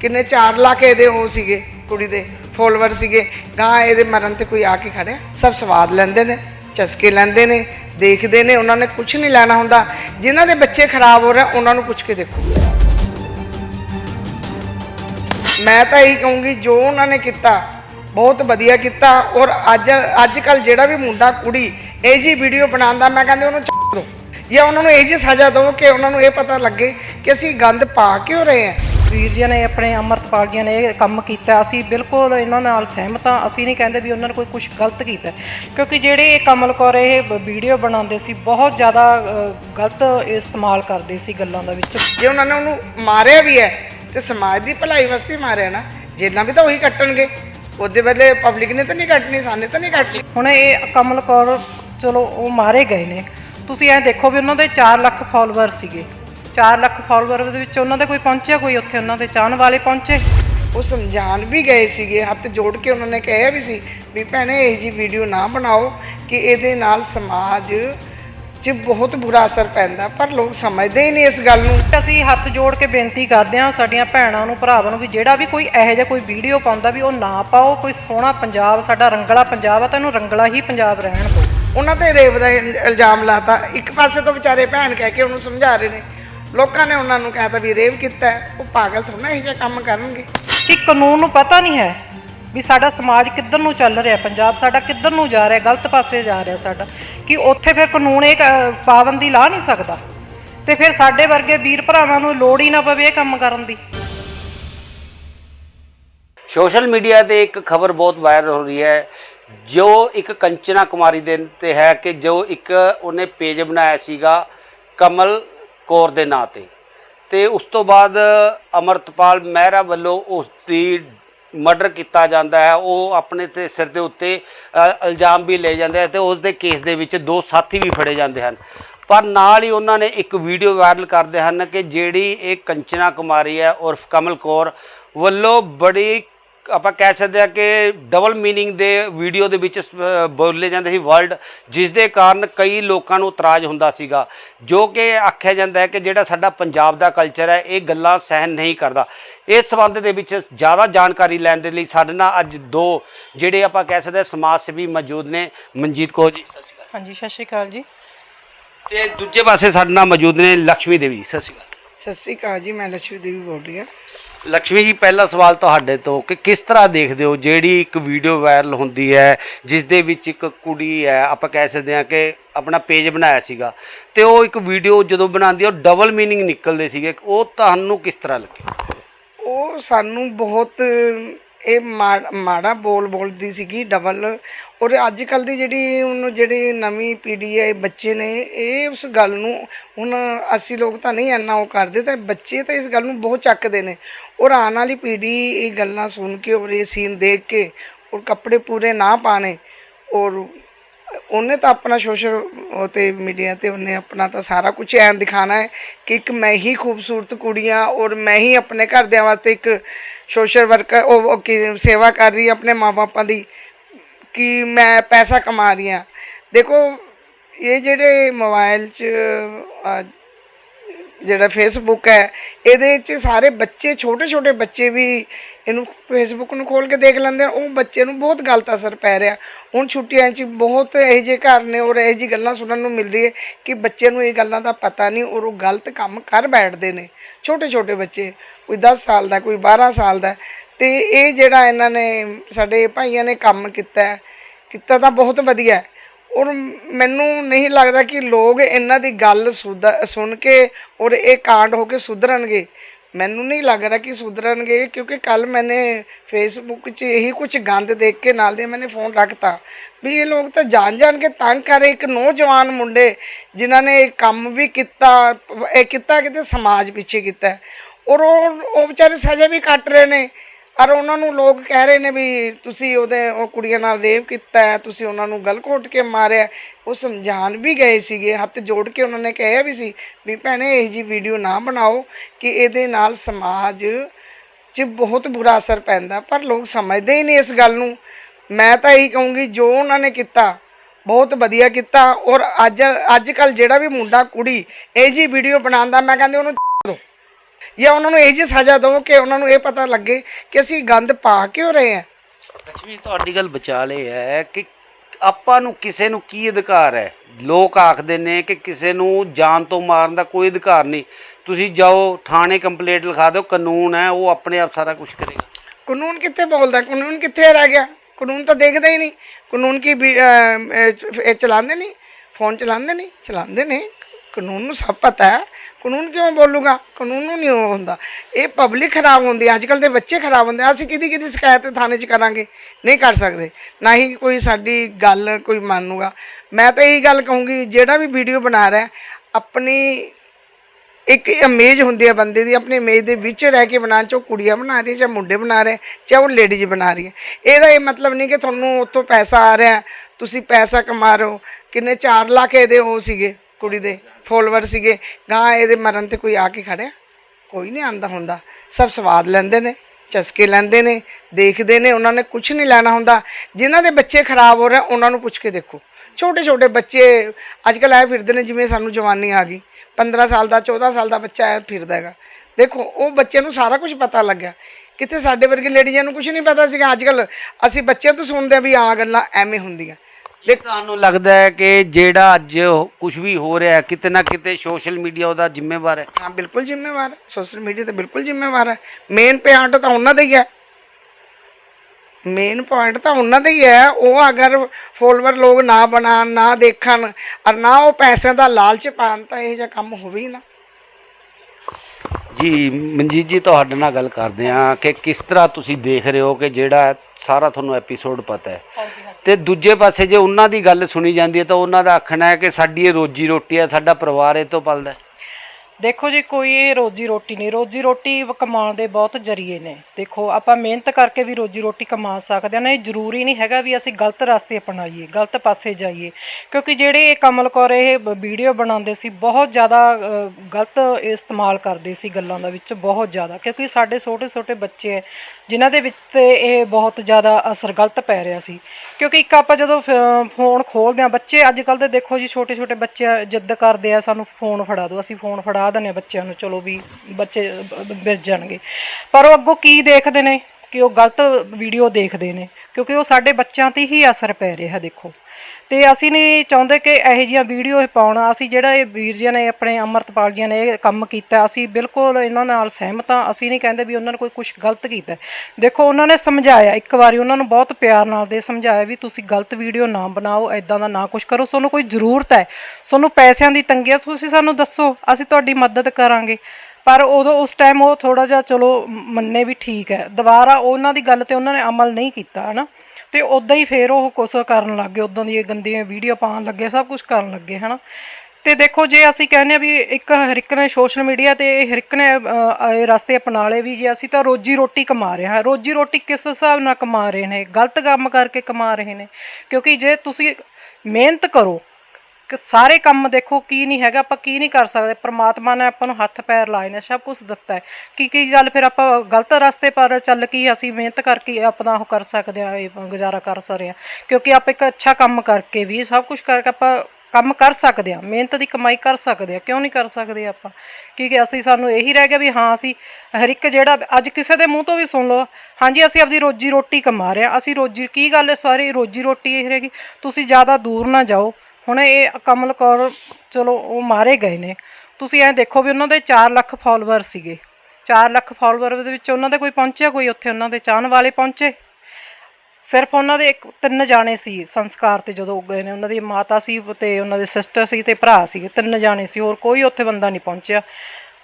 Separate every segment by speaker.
Speaker 1: ਕਿੰਨੇ 4 ਲੱਖ ਇਹਦੇ ਉਹ ਸੀਗੇ, ਕੁੜੀ ਦੇ ਫੋਲੋਵਰ ਸੀਗੇ। ਗਾਂ ਇਹਦੇ ਮਰਨ ਤੇ ਕੋਈ ਆ ਕੇ ਖੜਿਆ। ਸਭ ਸਵਾਦ ਲੈਂਦੇ ਨੇ, ਚਸਕੇ ਲੈਂਦੇ ਨੇ, ਦੇਖਦੇ ਨੇ, ਉਹਨਾਂ ਨੇ ਕੁਝ ਨਹੀਂ ਲੈਣਾ ਹੁੰਦਾ। ਜਿਨ੍ਹਾਂ ਦੇ ਬੱਚੇ ਖਰਾਬ ਹੋ ਰਹੇ ਉਹਨਾਂ ਨੂੰ ਪੁੱਛ ਕੇ ਦੇਖੋ। ਮੈਂ ਤਾਂ ਇਹੀ ਕਹੂੰਗੀ, ਜੋ ਉਹਨਾਂ ਨੇ ਕੀਤਾ, ਬਹੁਤ ਵਧੀਆ ਕੀਤਾ। ਔਰ ਅੱਜ ਅੱਜ ਕੱਲ ਜਿਹੜਾ ਵੀ ਮੁੰਡਾ, ਕੁੜੀ, ਇਹ ਜੀ ਵੀਡੀਓ ਬਣਾਉਂਦਾ, ਮੈਂ ਕਹਿੰਦੇ ਉਹਨੂੰ ਚੱਕ ਜਾਂ ਉਹਨਾਂ ਨੂੰ ਇਹ ਜੀ ਸਜ਼ਾ ਦਿਓ ਕਿ ਉਹਨਾਂ ਨੂੰ ਇਹ ਪਤਾ ਲੱਗੇ ਕਿ ਅਸੀਂ ਗੰਦ ਪਾ ਕਿਉਂ ਰਹੇ ਹਾਂ
Speaker 2: ਵੀਰ ਜੀ ਨੇ ਆਪਣੇ ਅਮਰਤਪਾਲ ਜੀ ਨੇ ਇਹ ਕੰਮ ਕੀਤਾ ਅਸੀਂ ਬਿਲਕੁਲ ਇਹਨਾਂ ਨਾਲ ਸਹਿਮਤ ਹਾਂ ਅਸੀਂ ਨਹੀਂ ਕਹਿੰਦੇ ਵੀ ਉਹਨਾਂ ਨੇ ਕੋਈ ਕੁਝ ਗਲਤ ਕੀਤਾ। ਕਿਉਂਕਿ ਜਿਹੜੇ ਇਹ ਕਮਲ ਕੌਰ ਇਹ ਵੀਡੀਓ ਬਣਾਉਂਦੇ ਸੀ ਬਹੁਤ ਜ਼ਿਆਦਾ ਗਲਤ ਇਸਤੇਮਾਲ ਕਰਦੇ ਸੀ ਗੱਲਾਂ ਦਾ ਵਿੱਚ।
Speaker 1: ਜੇ ਉਹਨਾਂ ਨੇ ਉਹਨੂੰ ਮਾਰਿਆ ਵੀ ਹੈ ਤੇ ਸਮਾਜ ਦੀ ਭਲਾਈ ਵਾਸਤੇ ਮਾਰਿਆ ਨਾ ਜੇਲਾਂ ਵੀ ਤਾਂ ਉਹੀ ਕੱਟਣਗੇ। ਉਹਦੇ ਬਦਲੇ ਪਬਲਿਕ ਨੇ ਤਾਂ ਨਹੀਂ ਕੱਟਣੀ ਸਾਨੇ ਤਾਂ ਨਹੀਂ ਕੱਟਣੀ।
Speaker 2: ਹੁਣ ਇਹ ਕਮਲ ਕੌਰ ਚਲੋ ਉਹ ਮਾਰੇ ਗਏ ਨੇ। ਤੁਸੀਂ ਐ ਦੇਖੋ ਵੀ ਉਹਨਾਂ ਦੇ 4 ਲੱਖ ਫਾਲੋਅਰ ਸੀਗੇ। 4 ਲੱਖ ਫਾਲੋਅਰ ਦੇ ਵਿੱਚ ਉਹਨਾਂ ਦੇ ਕੋਈ ਪਹੁੰਚਿਆ ਕੋਈ ਉੱਥੇ ਉਹਨਾਂ ਦੇ ਚਾਹਣ ਵਾਲੇ ਪਹੁੰਚੇ?
Speaker 1: ਉਹ ਸਮਝਾਣ ਵੀ ਗਏ ਸੀਗੇ ਹੱਥ ਜੋੜ ਕੇ ਉਹਨਾਂ ਨੇ ਕਿਹਾ ਵੀ ਸੀ ਵੀ ਭੈਣੇ ਇਹ ਜੀ ਵੀਡੀਓ ਨਾ ਬਣਾਓ ਕਿ ਇਹਦੇ ਨਾਲ ਸਮਾਜ 'ਚ ਬਹੁਤ ਬੁਰਾ ਅਸਰ ਪੈਂਦਾ ਪਰ ਲੋਕ ਸਮਝਦੇ ਹੀ ਨਹੀਂ ਇਸ ਗੱਲ ਨੂੰ।
Speaker 2: ਅਸੀਂ ਹੱਥ ਜੋੜ ਕੇ ਬੇਨਤੀ ਕਰਦੇ ਹਾਂ ਸਾਡੀਆਂ ਭੈਣਾਂ ਨੂੰ ਭਰਾਵਾਂ ਨੂੰ ਵੀ ਜਿਹੜਾ ਵੀ ਕੋਈ ਇਹੋ ਜਿਹਾ ਕੋਈ ਵੀਡੀਓ ਪਾਉਂਦਾ ਵੀ ਉਹ ਨਾ ਪਾਓ ਕੋਈ ਸੋਹਣਾ ਪੰਜਾਬ ਸਾਡਾ ਰੰਗਲਾ ਪੰਜਾਬ ਆ ਤਾਂ ਇਹਨੂੰ ਰੰਗਲਾ ਹੀ ਪੰਜਾਬ ਰਹਿਣ ਦਿਓ।
Speaker 1: ਉਹਨਾਂ ਤੇ ਰੇਪ ਦਾ ਇਲ- ਇਲਜ਼ਾਮ ਲਾਤਾ ਇੱਕ ਪਾਸੇ ਤੋਂ ਵਿਚਾਰੇ ਭੈਣ ਕਹਿ ਕੇ ਉਹਨੂੰ ਸਮਝਾ ਰਹੇ ਨੇ ਲੋਕਾਂ ਨੇ ਉਹਨਾਂ ਨੂੰ ਕਹਿਤਾ ਵੀ ਰੇਪ ਕੀਤਾ ਹੈ। ਉਹ ਪਾਗਲ ਥੋੜਾ ਇਹੋ ਜਿਹਾ ਕੰਮ ਕਰਨਗੇ।
Speaker 2: ਕਿ ਕਾਨੂੰਨ ਨੂੰ ਪਤਾ ਨਹੀਂ ਹੈ ਵੀ ਸਾਡਾ ਸਮਾਜ ਕਿੱਧਰ ਨੂੰ ਚੱਲ ਰਿਹਾ ਪੰਜਾਬ ਸਾਡਾ ਕਿੱਧਰ ਨੂੰ ਜਾ ਰਿਹਾ ਗਲਤ ਪਾਸੇ ਜਾ ਰਿਹਾ ਸਾਡਾ। ਕਿ ਉੱਥੇ ਫਿਰ ਕਾਨੂੰਨ ਇਹ ਕ- ਪਾਬੰਦੀ ਲਾ ਨਹੀਂ ਸਕਦਾ। ਤੇ ਫਿਰ ਸਾਡੇ ਵਰਗੇ ਵੀਰ ਭਰਾਵਾਂ ਨੂੰ ਲੋੜ ਹੀ ਨਾ ਪਵੇ ਇਹ ਕੰਮ ਕਰਨ ਦੀ।
Speaker 3: ਸੋਸ਼ਲ ਮੀਡੀਆ ਤੇ ਇੱਕ ਖਬਰ ਬਹੁਤ ਵਾਇਰਲ ਹੋ ਰਹੀ ਹੈ ਜੋ ਇੱਕ ਕੰਚਨਾ ਕੁਮਾਰੀ ਦੇ ਤੇ ਹੈ ਕਿ ਜੋ ਇੱਕ ਉਹਨੇ ਪੇਜ ਬਣਾਇਆ ਸੀਗਾ ਕਮਲ ਕੌਰ ਦੇ ਨਾਂ ਤੇ। ਤੇ ਉਸ ਤੋਂ ਬਾਅਦ ਅਮਰਤਪਾਲ ਮਹਿਰਾ ਵੱਲੋਂ ਉਸ ਦੀ ਮਰਡਰ ਕੀਤਾ ਜਾਂਦਾ ਹੈ। ਉਹ ਆਪਣੇ ਤੇ ਸਿਰ ਦੇ ਉੱਤੇ ਇਲਜ਼ਾਮ ਵੀ ਲਏ ਜਾਂਦੇ ਆ ਤੇ ਉਸ ਦੇ ਕੇਸ ਦੇ ਵਿੱਚ ਦੋ ਸਾਥੀ ਵੀ ਫੜੇ ਜਾਂਦੇ ਹਨ। ਪਰ ਨਾਲ ਹੀ ਉਹਨਾਂ ਨੇ ਇੱਕ ਵੀਡੀਓ ਵਾਇਰਲ ਕਰਦੇ ਹਨ ਕਿ ਜਿਹੜੀ ਇਹ ਕੰਚਨਾ ਕੁਮਾਰੀ ਹੈ, ਉਰਫ ਕਮਲ ਕੌਰ ਵੱਲੋਂ ਬੜੀ ਆਪਾਂ ਕਹਿ ਸਕਦੇ ਆ ਕਿ ਡਬਲ मीनिंग ਦੇ ਵੀਡੀਓ ਦੇ ਵਿੱਚ ਬੋਲੇ ਜਾਂਦੇ ਸੀ ਵਰਲਡ ਜਿਸ ਦੇ ਕਾਰਨ ਕਈ ਲੋਕਾਂ ਨੂੰ ਇਤਰਾਜ਼ ਹੁੰਦਾ ਸੀਗਾ। ਜੋ ਕਿ ਆਖਿਆ ਜਾਂਦਾ ਹੈ ਕਿ ਜਿਹੜਾ ਸਾਡਾ ਪੰਜਾਬ ਦਾ ਕਲਚਰ ਹੈ ਇਹ ਗੱਲਾਂ ਸਹਿਨ ਨਹੀਂ ਕਰਦਾ। ਇਸ ਸੰਬੰਧ ਦੇ ਵਿੱਚ ਜ਼ਿਆਦਾ ਜਾਣਕਾਰੀ ਲੈਣ ਦੇ ਲਈ ਸਾਡੇ ਨਾਲ ਅੱਜ ਦੋ ਜਿਹੜੇ ਆਪਾਂ ਕਹਿ ਸਕਦੇ ਸਮਾਜ ਸੇਵੀ ਮੌਜੂਦ ਨੇ। ਮਨਜੀਤ ਕੌਰ ਜੀ ਸਤਿ ਸ਼੍ਰੀ ਅਕਾਲ।
Speaker 2: ਹਾਂਜੀ ਸਤਿ ਸ਼੍ਰੀ ਅਕਾਲ ਜੀ।
Speaker 3: ਤੇ ਦੂਜੇ ਪਾਸੇ ਸਾਡੇ ਨਾਲ ਮੌਜੂਦ ਨੇ ਲక్ష్ਮੀ ਦੇਵੀ ਸਤਿ ਸ਼੍ਰੀ ਅਕਾਲ।
Speaker 1: ਸਤਿ ਸ਼੍ਰੀ ਅਕਾਲ ਜੀ ਮੈਂ ਲక్ష్ਮੀ ਦੇਵੀ ਬੋਲ ਰਹੀ ਹਾਂ।
Speaker 3: ਲక్ష్ਮੀ ਜੀ, ਪਹਿਲਾ ਸਵਾਲ ਤੁਹਾਡੇ ਤੋਂ ਕਿ ਕਿਸ ਤਰ੍ਹਾਂ ਦੇਖਦੇ ਹੋ ਜਿਹੜੀ ਇੱਕ ਵੀਡੀਓ ਵਾਇਰਲ ਹੁੰਦੀ ਹੈ ਜਿਸ ਦੇ ਵਿੱਚ ਇੱਕ ਕੁੜੀ ਹੈ, ਆਪਾਂ ਕਹਿ ਸਕਦੇ ਹਾਂ ਕਿ ਆਪਣਾ ਪੇਜ ਬਣਾਇਆ ਸੀਗਾ ਤੇ ਉਹ ਇੱਕ ਵੀਡੀਓ ਜਦੋਂ ਬਣਾਉਂਦੀ ਉਹ ਡਬਲ ਮੀਨਿੰਗ ਨਿਕਲਦੇ ਸੀਗੇ। ਉਹ ਤੁਹਾਨੂੰ ਕਿਸ ਤਰ੍ਹਾਂ ਲੱਗੇ?
Speaker 1: ਉਹ ਸਾਨੂੰ ਬਹੁਤ ਇਹ ਮਾੜ- ਮਾੜਾ ਬੋਲ ਬੋਲਦੀ ਸੀਗੀ ਡਬਲ ਔਰ ਅੱਜ ਕੱਲ ਦੀ ਜਿਹੜੀ ਹੁਣ ਜਿਹੜੀ ਨਵੀਂ ਪੀੜ੍ਹੀ ਹੈ ਬੱਚੇ ਨੇ, ਇਹ ਉਸ ਗੱਲ ਨੂੰ ਹੁਣ ਅਸੀਂ ਲੋਕ ਤਾਂ ਨਹੀਂ ਇੰਨਾ ਉਹ ਕਰਦੇ, ਤਾਂ ਬੱਚੇ ਤਾਂ ਇਸ ਗੱਲ ਨੂੰ ਬਹੁਤ ਚੱਕਦੇ ਨੇ। ਔਰ ਆਉਣ ਵਾਲੀ ਪੀੜ੍ਹੀ ਇਹ ਗੱਲਾਂ ਸੁਣ ਕੇ ਔਰ ਇਹ ਸੀਨ ਦੇਖ ਕੇ ਔਰ ਕੱਪੜੇ ਪੂਰੇ ਨਾ ਪਾਣੇ ਔਰ ਉਹਨੇ ਤਾਂ ਆਪਣਾ ਸੋਸ਼ਲ ਤੇ ਮੀਡੀਆ ਤੇ ਉਹਨੇ ਆਪਣਾ ਤਾਂ ਸਾਰਾ ਕੁਝ ਐਂ ਦਿਖਾਣਾ ਹੈ ਕਿ ਇੱਕ ਮੈਂ ਹੀ ਖੂਬਸੂਰਤ ਕੁੜੀਆਂ ਔਰ ਮੈਂ ਹੀ ਆਪਣੇ ਘਰਦਿਆਂ ਵਾਸਤੇ ਇੱਕ ਸੋਸ਼ਲ ਵਰਕਰ ਉਹ ਕਿ ਸੇਵਾ ਕਰ ਰਹੀ ਹਾਂ ਆਪਣੇ ਮਾਪਿਆਂ ਦੀ, ਕਿ ਮੈਂ ਪੈਸਾ ਕਮਾ ਰਹੀ ਹਾਂ। ਦੇਖੋ, ਇਹ ਜਿਹੜੇ ਮੋਬਾਈਲ 'ਚ ਜਿਹੜਾ ਫੇਸਬੁੱਕ ਹੈ, ਇਹਦੇ 'ਚ ਸਾਰੇ ਬੱਚੇ ਛੋਟੇ ਛੋਟੇ ਬੱਚੇ ਵੀ ਇਹਨੂੰ ਫੇਸਬੁੱਕ ਨੂੰ ਖੋਲ ਕੇ ਦੇਖ ਲੈਂਦੇ ਨੇ ਉਹ ਬੱਚੇ ਨੂੰ ਬਹੁਤ ਗਲਤ ਅਸਰ ਪੈ ਰਿਹਾ। ਹੁਣ ਛੁੱਟੀਆਂ 'ਚ ਬਹੁਤ ਇਹੋ ਜਿਹੇ ਘਰ ਨੇ ਔਰ ਇਹੋ ਜਿਹੀ ਗੱਲਾਂ ਸੁਣਨ ਨੂੰ ਮਿਲ ਰਹੀ ਹੈ ਕਿ ਬੱਚੇ ਨੂੰ ਇਹ ਗੱਲਾਂ ਦਾ ਪਤਾ ਨਹੀਂ ਔਰ ਉਹ ਗਲਤ ਕੰਮ ਕਰ ਬੈਠਦੇ ਨੇ। ਛੋਟੇ ਛੋਟੇ ਬੱਚੇ, ਕੋਈ 10 ਸਾਲ ਦਾ, ਕੋਈ 12 ਸਾਲ ਦਾ। ਤੇ ਇਹ ਜਿਹੜਾ ਇਹਨਾਂ ਨੇ, ਸਾਡੇ ਭਾਈਆਂ ਨੇ ਕੰਮ ਕੀਤਾ ਕੀਤਾ ਤਾਂ ਬਹੁਤ ਵਧੀਆ ਹੈ। ਔਰ ਮੈਨੂੰ ਨਹੀਂ ਲੱਗਦਾ ਕਿ ਲੋਕ ਇਹਨਾਂ ਦੀ ਗੱਲ ਸੁਧ- ਸੁਣ ਕੇ ਔਰ ਇਹ ਕਾਂਡ ਹੋ ਕੇ ਸੁਧਰਨਗੇ। ਮੈਨੂੰ ਨਹੀਂ ਲੱਗ ਰਿਹਾ ਕਿ ਸੁਧਰਨਗੇ, ਕਿਉਂਕਿ ਕੱਲ ਮੈਨੇ ਫੇਸਬੁੱਕ 'ਚ ਇਹੀ ਕੁਝ ਗੰਦ ਦੇਖ ਕੇ ਨਾਲ ਦੇ ਮੈਨੇ ਫੋਨ ਰੱਖਤਾ। ਵੀ ਇਹ ਲੋਕ ਤਾਂ ਜਾਣ ਜਾਣ ਕੇ ਤੰਗ ਕਰ ਰਹੇ, ਇੱਕ ਨੌਜਵਾਨ ਮੁੰਡੇ ਜਿਨ੍ਹਾਂ ਨੇ ਇਹ ਕੰਮ ਵੀ ਕੀਤਾ, ਇਹ ਕੀਤਾ ਕਿਤੇ ਸਮਾਜ ਪਿੱਛੇ ਕੀਤਾ। ਔਰ ਉਹ ਉਹ ਵਿਚਾਰੇ ਸਜ਼ਾ ਵੀ ਕੱਟ ਰਹੇ ਨੇ। ਪਰ ਉਹਨਾਂ ਨੂੰ ਲੋਕ ਕਹਿ ਰਹੇ ਨੇ ਵੀ ਤੁਸੀਂ ਉਹਦੇ, ਉਹ ਕੁੜੀਆਂ ਨਾਲ ਰੇਪ ਕੀਤਾ ਹੈ, ਤੁਸੀਂ ਉਹਨਾਂ ਨੂੰ ਗਲ ਘੋਟ ਕੇ ਮਾਰਿਆ ਉਹ ਸਮਝਾਣ ਵੀ ਗਏ ਸੀਗੇ, ਹੱਥ ਜੋੜ ਕੇ ਉਹਨਾਂ ਨੇ ਕਿਹਾ ਵੀ ਸੀ, ਵੀ ਭੈਣੇ ਇਹ ਜੀ ਵੀਡੀਓ ਨਾ ਬਣਾਓ ਕਿ ਇਹਦੇ ਨਾਲ ਸਮਾਜ 'ਚ ਬਹੁਤ ਬੁਰਾ ਅਸਰ ਪੈਂਦਾ। ਪਰ ਲੋਕ ਸਮਝਦੇ ਹੀ ਨਹੀਂ ਇਸ ਗੱਲ ਨੂੰ। ਮੈਂ ਤਾਂ ਇਹੀ ਕਹੂੰਗੀ, ਜੋ ਉਹਨਾਂ ਨੇ ਕੀਤਾ, ਬਹੁਤ ਵਧੀਆ ਕੀਤਾ। ਔਰ ਅੱਜ ਅੱਜ ਕੱਲ ਜਿਹੜਾ ਵੀ ਮੁੰਡਾ, ਕੁੜੀ ਇਹ ਜੀ ਵੀਡੀਓ ਬਣਾਉਂਦਾ, ਮੈਂ ਕਹਿੰਦੇ ਉਹਨੂੰ ਜਾਂ ਉਹਨਾਂ ਨੂੰ ਇਹ ਜਿਹੀ ਸਜ਼ਾ ਦਿਓ ਕਿ ਉਹਨਾਂ ਨੂੰ ਇਹ ਪਤਾ ਲੱਗੇ ਕਿ ਅਸੀਂ ਗੰਦ ਪਾ ਕਿਉਂ ਰਹੇ ਹਾਂ?
Speaker 3: ਲక్ష్ਮੀ ਤੁਹਾਡੀ ਗੱਲ ਬਚਾ ਲਈ ਹੈ ਕਿ ਆਪਾਂ ਨੂੰ ਕਿਸੇ ਨੂੰ ਕੀ ਅਧਿਕਾਰ ਹੈ? ਲੋਕ ਆਖਦੇ ਨੇ ਕਿ ਕਿਸੇ ਨੂੰ ਜਾਨ ਤੋਂ ਮਾਰਨ ਦਾ ਕੋਈ ਅਧਿਕਾਰ ਨਹੀਂ। ਤੁਸੀਂ ਜਾਓ ਥਾਣੇ ਕੰਪਲੇਂਟ ਲਿਖਾ ਦਿਓ ਕਾਨੂੰਨ ਹੈ ਉਹ ਆਪਣੇ ਆਪ ਸਾਰਾ ਕੁਝ ਕਰੇਗਾ।
Speaker 1: ਕਾਨੂੰਨ ਕਿੱਥੇ ਬੋਲਦਾ? ਕਾਨੂੰਨ ਕਿੱਥੇ ਰਹਿ ਗਿਆ? ਕਾਨੂੰਨ ਤਾਂ ਦੇਖਦਾ ਹੀ ਨਹੀਂ। ਕਾਨੂੰਨ ਕੀ ਚਲਾਉਂਦੇ ਨਹੀਂ? ਫੋਨ ਚਲਾਉਂਦੇ ਨਹੀਂ? ਚਲਾਉਂਦੇ ਨੇ। ਕਾਨੂੰਨ ਨੂੰ ਸਭ ਪਤਾ ਹੈ। ਕਾਨੂੰਨ ਕਿਉਂ ਬੋਲੂਗਾ? ਕਾਨੂੰਨ ਨੂੰ ਨਹੀਂ ਉਹ ਹੁੰਦਾ। ਇਹ ਪਬਲਿਕ ਖਰਾਬ ਹੁੰਦੀ ਹੈ। ਅੱਜ ਕੱਲ ਦੇ ਬੱਚੇ ਖਰਾਬ ਹੁੰਦੇ ਆ। ਅਸੀਂ ਕਿਹਦੀ ਕਿਹਦੀ ਸ਼ਿਕਾਇਤ ਥਾਣੇ 'ਚ ਕਰਾਂਗੇ? ਨਹੀਂ ਕਰ ਸਕਦੇ। ਨਾ ਹੀ ਕੋਈ ਸਾਡੀ ਗੱਲ ਕੋਈ ਮੰਨੂਗਾ। ਮੈਂ ਤਾਂ ਇਹੀ ਗੱਲ ਕਹੂੰਗੀ ਜਿਹੜਾ ਵੀ ਵੀਡੀਓ ਬਣਾ ਰਿਹਾ ਆਪਣੀ ਇੱਕ ਇਮੇਜ ਹੁੰਦੀ ਹੈ ਬੰਦੇ ਦੀ ਆਪਣੀ ਇਮੇਜ ਦੇ ਵਿੱਚ ਰਹਿ ਕੇ ਬਣਾਉਣ ਚੋ ਕੁੜੀਆਂ ਬਣਾ ਰਹੀ ਹੈ ਜਾਂ ਮੁੰਡੇ ਬਣਾ ਰਹੇ ਚਾਹੇ ਉਹ ਲੇਡੀਜ਼ ਬਣਾ ਰਹੀ ਹੈ। ਇਹਦਾ ਇਹ ਮਤਲਬ ਨਹੀਂ ਕਿ ਤੁਹਾਨੂੰ ਉੱਥੋਂ ਪੈਸਾ ਆ ਰਿਹਾ ਹੈ, ਤੁਸੀਂ ਪੈਸਾ ਕਮਾ ਰਹੇ ਹੋ। ਕਿੰਨੇ 4 ਲੱਖ ਇਹਦੇ ਉਹ ਸੀਗੇ। ਕੁੜੀ ਦੇ ਫੋਲੋਵਰ ਸੀਗੇ। ਗਾਂ ਇਹਦੇ ਮਰਨ ਤੇ ਕੋਈ ਆ ਕੇ ਖੜਿਆ? ਕੋਈ ਨਹੀਂ ਆਂਦਾ ਹੁੰਦਾ। ਸਭ ਸਵਾਦ ਲੈਂਦੇ ਨੇ, ਚਸਕੇ ਲੈਂਦੇ ਨੇ, ਦੇਖਦੇ ਨੇ, ਉਹਨਾਂ ਨੇ ਕੁਝ ਨਹੀਂ ਲੈਣਾ ਹੁੰਦਾ। ਜਿਨ੍ਹਾਂ ਦੇ ਬੱਚੇ ਖਰਾਬ ਹੋ ਰਹੇ ਉਹਨਾਂ ਨੂੰ ਪੁੱਛ ਕੇ ਦੇਖੋ। ਛੋਟੇ ਛੋਟੇ ਬੱਚੇ ਅੱਜ ਕੱਲ੍ਹ ਆਏ ਫਿਰਦੇ ਨੇ ਜਿਵੇਂ ਸਾਨੂੰ ਜਵਾਨੀ ਆ ਗਈ। 15 ਸਾਲ ਦਾ 14 ਸਾਲ ਦਾ ਬੱਚਾ ਆਇਆ ਫਿਰਦਾ ਹੈਗਾ। ਦੇਖੋ, ਉਹ ਬੱਚੇ ਨੂੰ ਸਾਰਾ ਕੁਝ ਪਤਾ ਲੱਗਿਆ। ਕਿਤੇ ਸਾਡੇ ਵਰਗੇ ਲੇਡੀਜ਼ਾਂ ਨੂੰ ਕੁਝ ਨਹੀਂ ਪਤਾ ਸੀਗਾ। ਅੱਜ ਕੱਲ੍ਹ ਅਸੀਂ ਬੱਚਿਆਂ ਤੋਂ ਸੁਣਦੇ ਆ ਵੀ ਆ ਗੱਲਾਂ ਐਵੇਂ ਹੁੰਦੀਆਂ।
Speaker 3: ਦੇਖ ਤੁਹਾਨੂੰ ਲੱਗਦਾ ਹੈ ਕਿ ਜਿਹੜਾ ਅੱਜ ਕੁਝ ਵੀ ਹੋ ਰਿਹਾ ਹੈ, ਕਿਤੇ ਨਾ ਕਿਤੇ ਸੋਸ਼ਲ ਮੀਡੀਆ ਉਹਦਾ ਜ਼ਿੰਮੇਵਾਰ ਹੈ?
Speaker 1: ਹਾਂ ਬਿਲਕੁਲ ਜ਼ਿੰਮੇਵਾਰ ਹੈ। ਸੋਸ਼ਲ ਮੀਡੀਆ ਤੇ ਬਿਲਕੁਲ ਜ਼ਿੰਮੇਵਾਰ ਹੈ। ਮੇਨ ਪੁਆਇੰਟ ਤਾਂ ਉਹਨਾਂ ਦਾ ਹੀ ਹੈ। ਮੇਨ ਪੁਆਇੰਟ ਤਾਂ ਉਹਨਾਂ ਦਾ ਹੀ ਹੈ। ਉਹ ਅਗਰ ਫੋਲੋਵਰ ਲੋਕ ਨਾ ਬਣਾਉਣ ਨਾ ਦੇਖਣ ਔਰ ਨਾ ਉਹ ਪੈਸਿਆਂ ਦਾ ਲਾਲਚ ਪਾਣ ਤਾਂ ਇਹ ਜਿਹਾ ਕੰਮ ਹੋਵੇ ਹੀ ਨਾ।
Speaker 3: ਜੀ ਮਨਜੀਤ ਜੀ ਤੁਹਾਡੇ ਨਾਲ ਗੱਲ ਕਰਦੇ ਹਾਂ ਕਿ ਕਿਸ ਤਰ੍ਹਾਂ ਤੁਸੀਂ ਦੇਖ ਰਹੇ ਹੋ ਕਿ ਜਿਹੜਾ ਸਾਰਾ ਤੁਹਾਨੂੰ ਐਪੀਸੋਡ ਪਤਾ ਹੈ। ਤੇ ਦੂਜੇ ਪਾਸੇ ਜੇ ਉਹਨਾਂ ਦੀ ਗੱਲ ਸੁਣੀ ਜਾਂਦੀ ਹੈ ਤਾਂ ਉਹਨਾਂ ਦਾ ਆਖਣਾ ਹੈ ਕਿ ਸਾਡੀ ਇਹ ਰੋਜੀ ਰੋਟੀ ਹੈ, ਸਾਡਾ ਪਰਿਵਾਰ ਇਹ ਤੋਂ ਪਲਦਾ ਹੈ।
Speaker 2: ਦੇਖੋ ਜੀ, ਕੋਈ ਇਹ ਰੋਜੀ ਰੋਟੀ ਨਹੀਂ। ਰੋਜੀ ਰੋਟੀ ਕਮਾਉਣ ਦੇ ਬਹੁਤ ਜ਼ਰੀਏ ਨੇ। ਦੇਖੋ, ਆਪਾਂ ਮਿਹਨਤ ਕਰਕੇ ਵੀ ਰੋਜੀ ਰੋਟੀ ਕਮਾ ਸਕਦੇ ਹਾਂ। ਨਾ ਇਹ ਜ਼ਰੂਰੀ ਨਹੀਂ ਹੈਗਾ ਵੀ ਅਸੀਂ ਗਲਤ ਰਸਤੇ ਅਪਣਾਈਏ, ਗਲਤ ਪਾਸੇ ਜਾਈਏ। ਕਿਉਂਕਿ ਜਿਹੜੇ ਇਹ ਕਮਲ ਕੌਰ, ਇਹ ਵੀਡੀਓ ਬਣਾਉਂਦੇ ਸੀ, ਬਹੁਤ ਜ਼ਿਆਦਾ ਗਲਤ ਇਸਤੇਮਾਲ ਕਰਦੇ ਸੀ ਗੱਲਾਂ ਦਾ ਵਿੱਚ, ਬਹੁਤ ਜ਼ਿਆਦਾ। ਕਿਉਂਕਿ ਸਾਡੇ ਛੋਟੇ ਛੋਟੇ ਬੱਚੇ ਹੈ ਜਿਨ੍ਹਾਂ ਦੇ ਵਿੱਚ ਇਹ ਬਹੁਤ ਜ਼ਿਆਦਾ ਅਸਰ ਗਲਤ ਪੈ ਰਿਹਾ ਸੀ। ਕਿਉਂਕਿ ਇੱਕ ਆਪਾਂ ਜਦੋਂ ਫੋਨ ਖੋਲਦੇ ਆ ਬੱਚੇ ਅੱਜ ਕੱਲ ਦੇ ਦੇਖੋ ਜੀ ਛੋਟੇ ਛੋਟੇ ਬੱਚੇ ਜਿੱਦ ਕਰਦੇ ਆ, ਸਾਨੂੰ ਫੋਨ ਫੜਾ ਦਿਓ, ਅਸੀਂ ਫੋਨ ਫੜਾ ਦਿੰਦੇ ਹਾਂ ਬੱਚਿਆਂ ਨੂੰ, ਚਲੋ ਵੀ ਬੱਚੇ ਵਿਰ ਜਾਣਗੇ। ਪਰ ਉਹ ਅੱਗੋਂ ਕੀ ਦੇਖਦੇ ਨੇ? ਕਿ ਉਹ ਗਲਤ ਵੀਡੀਓ ਦੇਖਦੇ ਨੇ, ਕਿਉਂਕਿ ਉਹ ਸਾਡੇ ਬੱਚਿਆਂ ਤੇ ਹੀ ਅਸਰ ਪੈ ਰਿਹਾ, ਦੇਖੋ। ਤੇ ਅਸੀਂ ਨਹੀਂ ਚਾਹੁੰਦੇ ਕਿ ਇਹੋ ਜਿਹੀਆਂ ਵੀਡੀਓ ਪਾਉਣਾ, ਅਸੀਂ ਜਿਹੜਾ ਇਹ ਵੀਰ ਜੀ ਨੇ ਆਪਣੇ ਅਮਰਤਪਾਲ ਜੀ ਨੇ ਇਹ ਕੰਮ ਕੀਤਾ, ਅਸੀਂ ਬਿਲਕੁਲ ਇਹਨਾਂ ਨਾਲ ਸਹਿਮਤ ਹਾਂ, ਅਸੀਂ ਨਹੀਂ ਕਹਿੰਦੇ ਵੀ ਉਹਨਾਂ ਨੇ ਕੋਈ ਕੁਝ ਗਲਤ ਕੀਤਾ। ਦੇਖੋ, ਉਹਨਾਂ ਨੇ ਸਮਝਾਇਆ, ਇੱਕ ਵਾਰੀ ਉਹਨਾਂ ਨੂੰ ਬਹੁਤ ਪਿਆਰ ਨਾਲ ਦੇ ਸਮਝਾਇਆ ਵੀ ਤੁਸੀਂ ਗਲਤ ਵੀਡੀਓ ਨਾ ਬਣਾਓ ਐਦਾਂ ਦਾ ਨਾ ਕੁਝ ਕਰੋ, ਤੁਹਾਨੂੰ ਕੋਈ ਜ਼ਰੂਰਤ ਹੈ, ਤੁਹਾਨੂੰ ਪੈਸਿਆਂ ਦੀ ਤੰਗੀ ਹੈ, ਤੁਸੀਂ ਸਾਨੂੰ ਦੱਸੋ, ਅਸੀਂ ਤੁਹਾਡੀ ਮਦਦ ਕਰਾਂਗੇ। ਪਰ ਉਦੋਂ ਉਸ ਟਾਈਮ ਉਹ ਥੋੜਾ ਜਿਹਾ ਚਲੋ ਮੰਨੇ ਵੀ ਠੀਕ ਹੈ। ਦੁਬਾਰਾ ਉਹਨਾਂ ਦੀ ਗੱਲ ਤੇ ਉਹਨਾਂ ਨੇ ਅਮਲ ਨਹੀਂ ਕੀਤਾ, ਹਨਾ। ਤੇ ਉਦਾਂ ਹੀ ਫੇਰ ਉਹ ਕੁਛ ਕਰਨ ਲੱਗ ਗਏ। ਉਦਾਂ ਦੀਆਂ ਗੰਦੀਆਂ ਵੀਡੀਓ ਪਾਉਣ ਲੱਗੇ, ਸਭ ਕੁਝ ਕਰਨ ਲੱਗੇ, ਹਨਾ। ਤੇ ਦੇਖੋ ਜੇ ਅਸੀਂ ਕਹਿੰਦੇ ਆ ਵੀ ਇੱਕ ਹਰ ਇੱਕ ਨੇ ਸੋਸ਼ਲ ਮੀਡੀਆ ਤੇ ਹਰ ਇੱਕ ਨੇ ਇਹ ਰਸਤੇ ਅਪਣਾ ਲਏ ਵੀ ਜੇ ਅਸੀਂ ਤਾਂ ਰੋਜੀ ਰੋਟੀ ਕਮਾ ਰਹੇ ਹਾਂ। ਰੋਜੀ ਰੋਟੀ ਕਿਸ ਹਿਸਾਬ ਨਾਲ ਕਮਾ ਰਹੇ ਨੇ? ਗਲਤ ਕੰਮ ਕਰਕੇ ਕਮਾ ਰਹੇ ਨੇ? ਕਿਉਂਕਿ ਜੇ ਤੁਸੀਂ ਮਿਹਨਤ ਕਰੋ ਕਿ ਸਾਰੇ ਕੰਮ ਦੇਖੋ ਕੀ ਨਹੀਂ ਹੈਗਾ, ਆਪਾਂ ਕੀ ਨਹੀਂ ਕਰ ਸਕਦੇ। ਪ੍ਰਮਾਤਮਾ ਨੇ ਆਪਾਂ ਨੂੰ ਹੱਥ ਪੈਰ ਲਾਏ ਨੇ, ਸਭ ਕੁਝ ਦਿੱਤਾ ਹੈ। ਕੀ ਕੀ ਗੱਲ ਫਿਰ ਆਪਾਂ ਗਲਤ ਰਸਤੇ ਪਰ ਚੱਲ ਕੇ ਅਸੀਂ ਮਿਹਨਤ ਕਰਕੇ ਆਪਣਾ ਉਹ ਕਰ ਸਕਦੇ ਆ ਇਹ ਗੁਜ਼ਾਰਾ ਕਰ ਸਕਦੇ ਆ ਕਿਉਂਕਿ ਆਪਾਂ ਇੱਕ ਅੱਛਾ ਕੰਮ ਕਰਕੇ ਵੀ ਸਭ ਕੁਝ ਕਰਕੇ ਆਪਾਂ ਕੰਮ ਕਰ ਸਕਦੇ ਆ ਮਿਹਨਤ ਦੀ ਕਮਾਈ ਕਰ ਸਕਦੇ ਆ ਕਿਉਂ ਨਹੀਂ ਕਰ ਸਕਦੇ ਆਪਾਂ? ਕਿਉਂਕਿ ਅਸੀਂ ਸਾਨੂੰ ਇਹੀ ਰਹਿ ਗਿਆ ਵੀ ਹਾਂ, ਅਸੀਂ ਹਰ ਇੱਕ ਜਿਹੜਾ ਅੱਜ ਕਿਸੇ ਦੇ ਮੂੰਹ ਤੋਂ ਵੀ ਸੁਣ ਲਓ, ਹਾਂਜੀ, ਅਸੀਂ ਆਪਦੀ ਰੋਜੀ ਰੋਟੀ ਕਮਾ ਰਹੇ ਆ ਅਸੀਂ ਰੋਜੀ, ਕੀ ਗੱਲ ਹੈ? ਸਾਰੀ ਰੋਜੀ ਰੋਟੀ ਇਹ ਰਹੇਗੀ ਤੁਸੀਂ ਜ਼ਿਆਦਾ ਦੂਰ ਨਾ ਜਾਓ। ਹੁਣ ਇਹ ਕਮਲ ਕੌਰ, ਚਲੋ ਉਹ ਮਾਰੇ ਗਏ ਨੇ। ਤੁਸੀਂ ਐਂ ਦੇਖੋ ਵੀ ਉਹਨਾਂ ਦੇ 4 ਲੱਖ ਫਾਲੋਅਰ ਸੀਗੇ। 4 ਲੱਖ ਫਾਲੋਅਰ ਦੇ ਵਿੱਚ ਉਹਨਾਂ ਦੇ ਕੋਈ ਪਹੁੰਚਿਆ ਕੋਈ? ਉੱਥੇ ਉਹਨਾਂ ਦੇ ਚਾਹਣ ਵਾਲੇ ਪਹੁੰਚੇ। ਸਿਰਫ ਉਹਨਾਂ ਦੇ ਇੱਕ, ਤਿੰਨ ਜਾਣੇ ਸੀ ਸੰਸਕਾਰ ਤੇ ਜਦੋਂ ਗਏ ਨੇ। ਉਹਨਾਂ ਦੀ ਮਾਤਾ ਸੀ ਤੇ ਉਹਨਾਂ ਦੇ ਸਿਸਟਰ ਸੀ ਤੇ ਭਰਾ ਸੀ। ਤਿੰਨ ਜਾਣੇ ਸੀ, ਹੋਰ ਕੋਈ ਉੱਥੇ ਬੰਦਾ ਨਹੀਂ ਪਹੁੰਚਿਆ।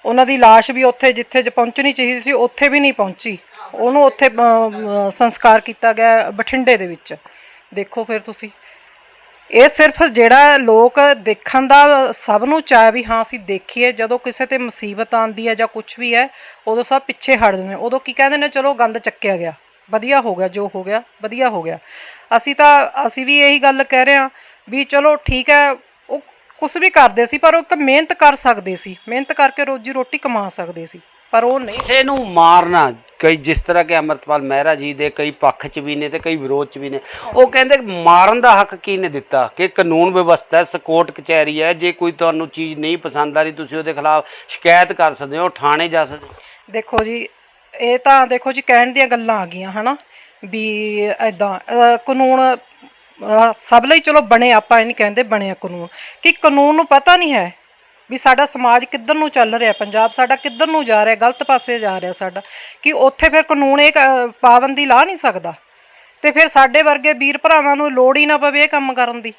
Speaker 2: ਉਹਨਾਂ ਦੀ ਲਾਸ਼ ਵੀ ਉੱਥੇ ਜਿੱਥੇ ਜ ਪਹੁੰਚਣੀ ਚਾਹੀਦੀ ਸੀ, ਉੱਥੇ ਵੀ ਨਹੀਂ ਪਹੁੰਚੀ। ਉਹਨੂੰ ਉੱਥੇ ਸੰਸਕਾਰ ਕੀਤਾ ਗਿਆ ਬਠਿੰਡੇ ਦੇ ਵਿੱਚ। ਦੇਖੋ ਫਿਰ ਤੁਸੀਂ। ਇਹ ਸਿਰਫ ਜਿਹੜਾ ਲੋਕ ਦੇਖਣ ਦਾ ਸਭ ਨੂੰ ਚਾਹ ਵੀ ਹਾਂ ਅਸੀਂ ਦੇਖੀਏ, ਜਦੋਂ ਕਿਸੇ ਤੇ ਮੁਸੀਬਤ ਆਉਂਦੀ ਹੈ ਜਾਂ ਕੁਝ ਵੀ ਹੈ, ਉਦੋਂ ਸਭ ਪਿੱਛੇ ਹਟ ਜਾਂਦੇ ਨੇ। ਉਦੋਂ ਕੀ ਕਹਿੰਦੇ ਨੇ, ਚਲੋ ਗੰਦ ਚੱਕਿਆ ਗਿਆ, ਵਧੀਆ ਹੋ ਗਿਆ ਜੋ ਹੋ ਗਿਆ, ਵਧੀਆ ਹੋ ਗਿਆ। ਅਸੀਂ ਤਾਂ, ਅਸੀਂ ਵੀ ਇਹੀ ਗੱਲ ਕਹਿ ਰਹੇ ਹਾਂ ਵੀ ਚਲੋ ਠੀਕ ਹੈ, ਉਹ ਕੁਝ ਵੀ ਕਰਦੇ ਸੀ ਪਰ ਉਹ ਇੱਕ ਮਿਹਨਤ ਕਰ ਸਕਦੇ ਸੀ। ਮਿਹਨਤ ਕਰਕੇ ਰੋਜੀ ਰੋਟੀ ਕਮਾ ਸਕਦੇ ਸੀ। ਪਰ ਉਹ ਨਹੀਂ
Speaker 3: ਕਿਸੇ ਨੂੰ ਮਾਰਨਾ ਕਈ ਜਿਸ ਤਰ੍ਹਾਂ ਕਿ ਅਮਰਤਪਾਲ ਮਹਿਰਾ ਜੀ ਦੇ ਕਈ ਪੱਖ 'ਚ ਵੀ ਨੇ ਤੇ ਕਈ ਵਿਰੋਧ 'ਚ ਵੀ ਨੇ ਉਹ ਕਹਿੰਦੇ ਮਾਰਨ ਦਾ ਹੱਕ ਕੀ ਨੇ ਦਿੱਤਾ? ਕਿ ਕਾਨੂੰਨ ਵਿਵਸਥਾ ਹੈ ਸਕੋਟ ਕਚਹਿਰੀ ਹੈ ਜੇ ਕੋਈ ਤੁਹਾਨੂੰ ਚੀਜ਼ ਨਹੀਂ ਪਸੰਦ ਆ ਰਹੀ ਤੁਸੀਂ ਉਹਦੇ ਖਿਲਾਫ ਸ਼ਿਕਾਇਤ ਕਰ ਸਕਦੇ ਹੋ ਥਾਣੇ ਜਾ ਸਕਦੇ ਹੋ।
Speaker 2: ਦੇਖੋ ਜੀ ਇਹ ਤਾਂ ਦੇਖੋ ਜੀ ਕਹਿਣ ਦੀਆਂ ਗੱਲਾਂ ਆ ਗਈਆਂ ਹਨਾ? ਵੀ ਐਦਾਂ ਕਾਨੂੰਨ ਅਹ, ਸਭ ਲਈ ਚਲੋ ਬਣੇ ਆਪਾਂ ਇਹ ਨਹੀਂ ਕਹਿੰਦੇ ਬਣਿਆ ਕਾਨੂੰਨ। ਕਿ ਕਾਨੂੰਨ ਨੂੰ ਪਤਾ ਨਹੀਂ ਹੈ ਵੀ ਸਾਡਾ ਸਮਾਜ ਕਿੱਧਰ ਨੂੰ ਚੱਲ ਰਿਹਾ, ਪੰਜਾਬ ਸਾਡਾ ਕਿੱਧਰ ਨੂੰ ਜਾ ਰਿਹਾ, ਗਲਤ ਪਾਸੇ ਜਾ ਰਿਹਾ ਸਾਡਾ, ਕਿ ਉੱਥੇ ਫਿਰ ਕਾਨੂੰਨ ਇਹ ਪਾਬੰਦੀ ਲਾ ਨਹੀਂ ਸਕਦਾ। ਤੇ ਫਿਰ ਸਾਡੇ ਵਰਗੇ ਵੀਰ ਭਰਾਵਾਂ ਨੂੰ ਲੋੜ ਹੀ ਨਾ ਪਵੇ ਇਹ ਕੰਮ ਕਰਨ ਦੀ।